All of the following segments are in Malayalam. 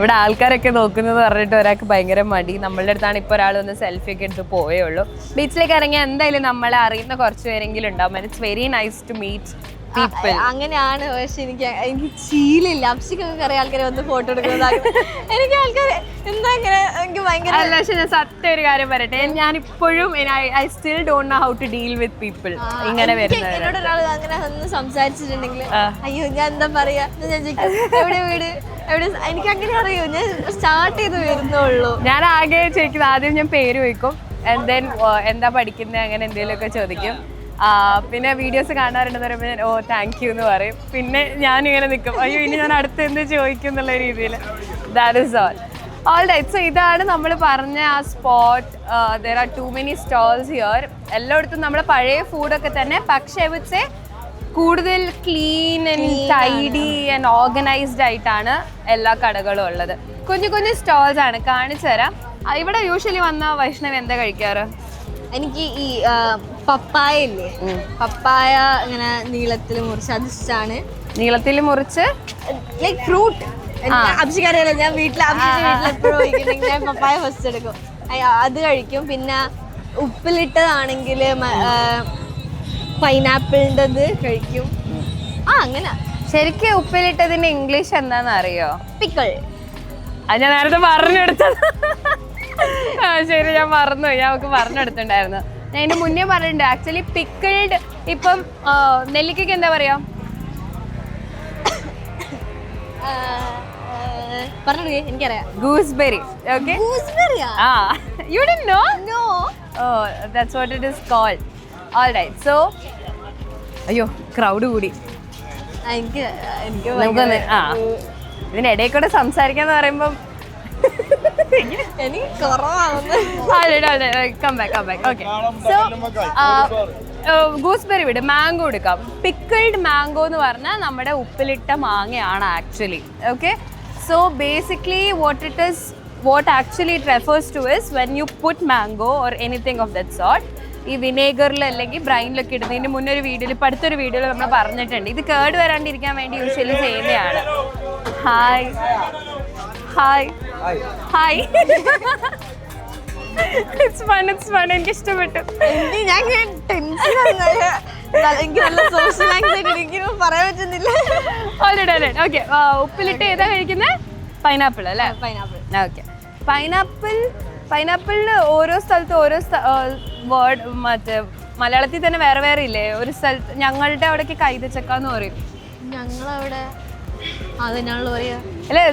ഇവിടെ ആൾക്കാരൊക്കെ നോക്കുന്നത് പറഞ്ഞിട്ട് ഒരാൾക്ക് ഭയങ്കര മടി. നമ്മളുടെ അടുത്താണ് ഇപ്പോൾ ഒരാൾ ഒന്ന് സെൽഫി ഒക്കെ എടുത്ത് പോയേ ഉള്ളൂ. ബീച്ചിലേക്ക് ഇറങ്ങിയാൽ എന്തായാലും നമ്മളെ അറിയുന്ന കുറച്ച് പേരെങ്കിലും ഉണ്ടാവും. It's very nice to meet people അങ്ങനെയാണ്. പക്ഷെ എനിക്ക് എനിക്ക് ശീലില്ല അപ്ഷിക്കൊക്കെ കുറെ ആൾക്കാരെ വന്ന് ഫോട്ടോ എടുക്കുന്നതാണ് എനിക്ക് ആൾക്കാരെ എന്താ ഇങ്ങനെ എനിക്ക് ഭയങ്കര അല്ല പക്ഷെ ഞാൻ സത്യം ഒരു കാര്യം പറയട്ടെ. ഞാൻ ഇപ്പോഴും I still don't know how to deal with people ഇങ്ങനെ വരുന്നത്. എന്നോട് ഒരാൾ അങ്ങനെ ഒന്ന് സംസാരിച്ചിട്ടുണ്ടെങ്കിൽ അയ്യോ ഞാൻ എന്താ പറയാ? ഞാൻ എവിടെ വീട്? എവിടെ സ്-" എനിക്ക് അങ്ങനെ അറിയൂ. ഞാൻ സ്റ്റാർട്ട് ചെയ്ത് വരുന്നുള്ളൂ. ഞാൻ ആകെ ചോദിക്കുന്നത് ആദ്യം ഞാൻ പേര് ചോദിക്കും. ആൻഡ് ദെൻ എന്താ പഠിക്കുന്നത് അങ്ങനെ എന്തെങ്കിലുമൊക്കെ ചോദിക്കും. പിന്നെ വീഡിയോസ് കാണാറുണ്ടെന്ന് പറയുമ്പോൾ ഞാൻ ഓ താങ്ക് യു എന്ന് പറയും. പിന്നെ ഞാൻ ഇങ്ങനെ നിൽക്കും അയ്യോ ഇനി ഞാൻ അടുത്ത് എന്ത് ചോദിക്കും എന്നുള്ള രീതിയിൽ that is all all right so ഇതാണ് നമ്മൾ പറഞ്ഞ ആ spot there are too many stalls here എല്ലായിടത്തും നമ്മൾ പഴയ ഫുഡൊക്കെ തന്നെ. പക്ഷേ വെച്ച് കൂടുതൽ clean and tidy and organised ആയിട്ടാണ് എല്ലാ കടകളും ഉള്ളത്. കുഞ്ഞു കുഞ്ഞു സ്റ്റോൾസ് ആണ്. കാണിച്ചു തരാം. ഇവിടെ യൂഷ്വലി വന്ന വൈഷ്ണവ് എന്താ കഴിക്കാറ്? എനിക്ക് ഈ പപ്പായ ഇല്ലേ? പപ്പായ ഇങ്ങനെ നീളത്തിൽ മുറിച്ച് അത് ഇഷ്ടമാണ് നീളത്തിൽ മുറിച്ച്? ലൈക്ക് ഫ്രൂട്ട് അഭിഷേകറിയല്ല ഞാൻ വീട്ടിൽ കഴിക്കുന്നുണ്ടെങ്കിൽ പപ്പായ ഫസ്റ്റ് എടുക്കും. അത് കഴിക്കും. പിന്നെ ഉപ്പിലിട്ടതാണെങ്കിൽ പൈനാപ്പിളിന്റെത് കഴിക്കും. ആ അങ്ങനെ. ശരിക്കും ഉപ്പിലിട്ടതിന്റെ ഇംഗ്ലീഷ് എന്താണെന്ന് അറിയോ പിക്കിൾ. അത് ഞാൻ നേരത്തെ പറഞ്ഞെടുത്തത്. ആ ശരി ഞാൻ മറന്നു. ഞാൻ അവൾക്ക് പറഞ്ഞെടുത്തിട്ടുണ്ടായിരുന്നു. ഞാൻ ഇതിന് മുന്നേ പറഞ്ഞിട്ടുണ്ട്. ആക്ച്വലി പിക്കിൾഡ് ഇപ്പം ആ, നെല്ലിക്കയ്ക്ക് എന്താ പറയാ? പറഞ്ഞു എനിക്കറിയാം. ഗൂസ്ബെറി ഓക്കെ ഗൂസ്ബെറിയാ ആ? You do know no that's what it is called. All right so അയ്യോ ക്രൗഡ് കൂടി. എനിക്ക് എനിക്ക് നമുക്കൊന്ന് ആ ഇതിനിടയിൽ കൂടെ സംസാരിക്കാന്ന് പറയുമ്പം എനിക്ക് കുറവാണെന്ന് come back come back okay so gooseberry വിട് മാംഗോ എടുക്കാം. പിക്കിൾഡ് മാംഗോ എന്ന് പറഞ്ഞാൽ നമ്മുടെ ഉപ്പിലിട്ട മാങ്ങയാണ് actually okay so basically what it is what actually it refers to is when you put mango or anything of that sort ഈ വിനേഗറിൽ അല്ലെങ്കിൽ ബ്രൈനിലൊക്കെ ഇടുന്നതിന് മുന്നേ ഒരു വീഡിയോയിൽ ഇപ്പം അടുത്തൊരു വീഡിയോയിൽ നമ്മൾ പറഞ്ഞിട്ടുണ്ട്. ഇത് കേട് വരാണ്ടിരിക്കാൻ വേണ്ടി യൂഷ്വലി ചെയ്യുന്നതാണ് hi. Hi. Hi. It's fun it's fun എനിക്ക് ഇഷ്ടപ്പെട്ടു. എനിക്ക് ഞാൻ ടെൻഷൻ എനിക്ക് നല്ല സോഷ്യൽ ആങ്സൈറ്റി എനിക്ക് പറയാൻ പറ്റുന്നില്ല. ഓൾറെഡി ഓക്കെ ഉപ്പിലിട്ട് ഏതാ കഴിക്കുന്നത് പൈനാപ്പിൾ അല്ലേ? പൈനാപ്പിൾ ഓക്കെ പൈനാപ്പിൾ പൈനാപ്പിളിന് ഓരോ സ്ഥലത്തും ഓരോ വേർഡ് മറ്റേ മലയാളത്തിൽ തന്നെ വേറെ വേറെ ഇല്ലേ? ഒരു സ്ഥലത്ത് ഞങ്ങളുടെ അവിടേക്ക് കൈതച്ചക്ക എന്ന് പറയും. ഞങ്ങളവിടെ അതിനാണല്ലോ പറയാ. അല്ലെ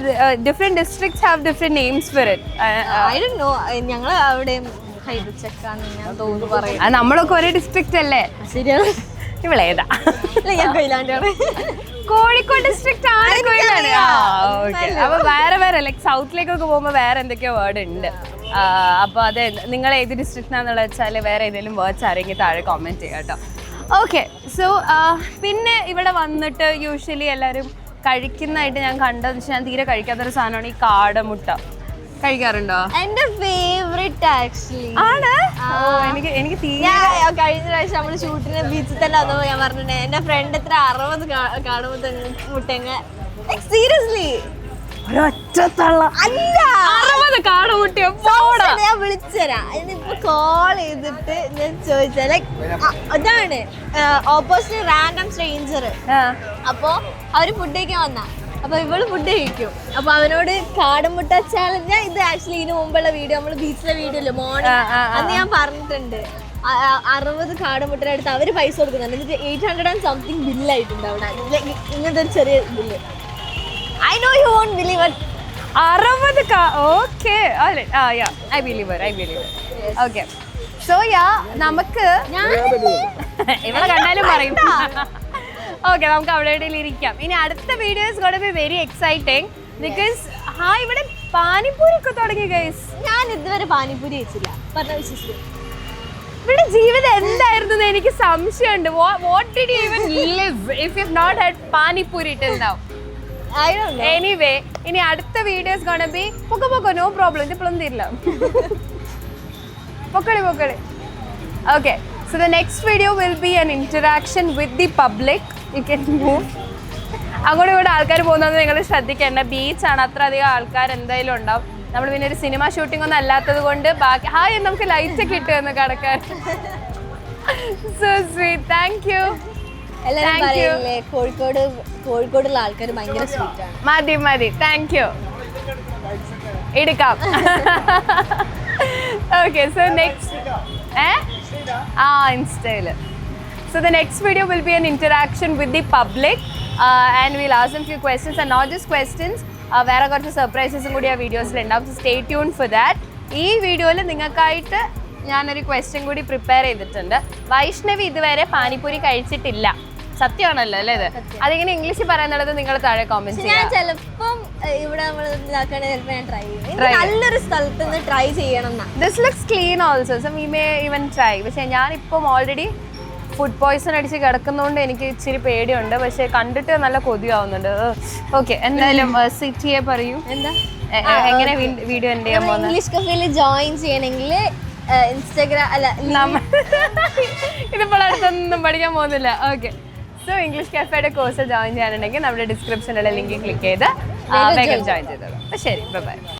different districts have different names for it no ഞങ്ങൾ അവിടെ കൈതച്ചക്കാന്ന് ഞാൻ തോന്നുന്നു പറയും. നമ്മളൊക്കെ ഒരേ ഡിസ്ട്രിക്റ്റ് അല്ലേ? ശരിയാണ്. ഇവളേതാ ഞാൻ കൊയിലാണ്ടാണ് കോഴിക്കോട് ഡിസ്ട്രിക്റ്റ് ആണ് കൊയിലാണ്. അപ്പൊ വേറെ വേറെ ലൈക് സൗത്തിലേക്കൊക്കെ പോകുമ്പോ വേറെ എന്തൊക്കെയോ വേർഡ് ഉണ്ട്. ആ, അപ്പൊ അത് നിങ്ങൾ ഏത് ഡിസ്ട്രിക്റ്റ് ആണെന്നുള്ള വെച്ചാൽ വേറെ ഏതെങ്കിലും വേർഡ്സ് ആരെങ്കിൽ താഴെ കോമെന്റ് ചെയ്യാം കേട്ടോ ഓക്കെ സോ പിന്നെ ഇവിടെ വന്നിട്ട് യൂഷ്വലി എല്ലാവരും കഴിക്കുന്നതായിട്ട് ഞാൻ കണ്ടതെന്ന് വെച്ചാൽ ഞാൻ തീരെ കഴിക്കാത്തൊരു സാധനമാണ് ഈ കാടമുട്ട. കഴിക്കാറുണ്ടോ? എന്റെ ഫേവറേറ്റ് ആക്ച്വലി ആണ്? എനിക്ക് എനിക്ക് തീരെ കഴിഞ്ഞ പ്രാവശ്യം നമ്മൾ ഷൂട്ടിന് ബീച്ചിൽ തന്നെ വന്നപ്പോ ഞാൻ പറഞ്ഞേ എന്റെ ഫ്രണ്ട് എത്ര അറുപത് കാണുമ്പോ മുട്ടങ്ങ. സീരിയസ്ലി ഒരൊറ്റ തള്ള. അല്ല. അറുപത് കാടമുട്ടിയോ പോടാ ഞാൻ വിളിച്ചുതരാം. ഇതിപ്പോ കോൾ ചെയ്തിട്ട് ഞാൻ ചോദിച്ചാൽ അതാണ് ഓപ്പോസിറ്റ് റാൻഡം സ്ട്രേഞ്ചർ അപ്പോ അവർ ഫുഡ് കഴിക്കാൻ വന്ന. അപ്പൊ ഇവൾ ഫുഡ് കഴിക്കും. അപ്പൊ അവനോട് കാടമുട്ട ചാലഞ്ച് ഇത് ആക്ച്വലി ഇതിനു മുമ്പുള്ള വീഡിയോ നമ്മൾ ബീച്ചിലെ വീഡിയോ അല്ലേ മോർണിംഗ് അന്ന് ഞാൻ പറഞ്ഞിട്ടുണ്ട്. അറുപത് കാടമുട്ടയുടെ അടുത്ത് അവർ പൈസ കൊടുക്കുന്നുണ്ട്. എന്നിട്ട് എയ്റ്റ് ഹൺഡ്രഡ് ആൻഡ് സംതിങ് ബില്ലായിട്ടുണ്ട് അവിടെ. ഇങ്ങനത്തെ ഒരു ചെറിയ bill I know you won't believe അറുപത് okay I believe I believe okay so ya നമുക്ക് ഇവിടെ കണ്ടാലും പറയും. ഓക്കെ നമുക്ക് അവിടെ എവിടെയെങ്കിലും ഇരിക്കാം. ഇനി അടുത്ത വീഡിയോസ് കൂടെ ബി വെരി എക്സൈറ്റിംഗ് ബിക്കോസ് ആ ഇവിടെ പാനിപ്പൂരി ഒക്കെ തുടങ്ങി ഗൈസ് ഞാൻ ഇതുവരെ പാനിപൂരി കഴിച്ചില്ല. പറഞ്ഞ വിശ്വസിക്കും. ഇവിടെ ജീവിതം എന്തായിരുന്നു എനിക്ക് സംശയമുണ്ട്. What did you even live if you not had don't know anyway ഇനി അടുത്ത വീഡിയോസ് ബി പൊക്കോ പൊക്കോ നോ പ്രോബ്ലം ഇതിപ്പോഴൊന്നും തരില്ല. Pokkali Pokkali okay so the next video will be an interaction with the public. You can move. അങ്ങോട്ടും ഇവിടെ ആൾക്കാർ പോകുന്നത് നിങ്ങൾ ശ്രദ്ധിക്കേണ്ട. ബീച്ചാണ് അത്ര അധികം ആൾക്കാർ എന്തായാലും ഉണ്ടാവും. നമ്മൾ പിന്നെ ഒരു സിനിമ ഷൂട്ടിംഗ് ഒന്നും അല്ലാത്തത് കൊണ്ട് ബാക്കി ഹായ് നമുക്ക് ലൈറ്റ് ഒക്കെ ഇട്ടുവെന്ന് കടക്കാൻ. സോ സ്വീറ്റ് താങ്ക് യു എല്ലാരും Thank you. പറയില്ലേ കോഴിക്കോട് കോഴിക്കോടുള്ള ആൾക്കാർ ഭയങ്കര സ്വീറ്റ് ആണ് മതി മതി. താങ്ക് യു എടുക്കാം. ഓക്കെ സോ നെക്സ്റ്റ് ഏ? ആ ഇൻസ്റ്റയിൽ so the next video will be an interaction with the public and will ask few questions and not just questions വേറെ കുറച്ച് സർപ്രൈസസും കൂടി ആ വീഡിയോസിൽ ഉണ്ടാവും. സ്റ്റേ ട്യൂൺ ഫോർ ദാറ്റ് ഈ വീഡിയോയിൽ നിങ്ങൾക്കായിട്ട് ഞാനൊരു ക്വസ്റ്റ്യൻ കൂടി പ്രിപ്പയർ ചെയ്തിട്ടുണ്ട്. വൈഷ്ണവി ഇതുവരെ പാനിപ്പൂരി കഴിച്ചിട്ടില്ല. സത്യമാണല്ലോ അല്ലേ ഇത്? അതിങ്ങനെ ഇംഗ്ലീഷിൽ പറയുന്നത് നിങ്ങൾ താഴെ കോമെന്റ് ചെയ്യാം ഞാൻ ചിലപ്പം ഇവിടെ നമ്മൾ ഇതാക്കണേ ചിലപ്പോൾ ഞാൻ ട്രൈ ചെയ്യും. നല്ലൊരു സ്ഥലത്ത് നിന്ന് ട്രൈ ചെയ്യണം this looks clean also so we may even try പക്ഷേ ഞാനിപ്പം ഓൾറെഡി ഫുഡ് പോയ്സൺ അടിച്ച് കിടക്കുന്നതുകൊണ്ട് എനിക്ക് ഇച്ചിരി പേടിയുണ്ട്. പക്ഷെ കണ്ടിട്ട് നല്ല കൊതിയാവുന്നുണ്ട്. ഓക്കെ എന്തായാലും സിറ്റിയെ പറയൂ. എന്താ? എങ്ങനെ വീഡിയോ എന്റെ ഇംഗ്ലീഷ് കഫേയിൽ ജോയിൻ ചെയ്യണമെങ്കിൽ ഇൻസ്റ്റാഗ്രാം അല്ല ഇതിപ്പോൾ അടുത്തൊന്നും പഠിക്കാൻ പോകുന്നില്ല. ഓക്കെ സോ ഇംഗ്ലീഷ് കഫേയുടെ കോഴ്സ് ജോയിൻ ചെയ്യാനുണ്ടെങ്കിൽ നമ്മുടെ ഡിസ്ക്രിപ്ഷനിലുള്ള ലിങ്ക് ക്ലിക്ക് ചെയ്ത് വേഗം ജോയിൻ ചെയ്തോളൂ. ശരി ബൈ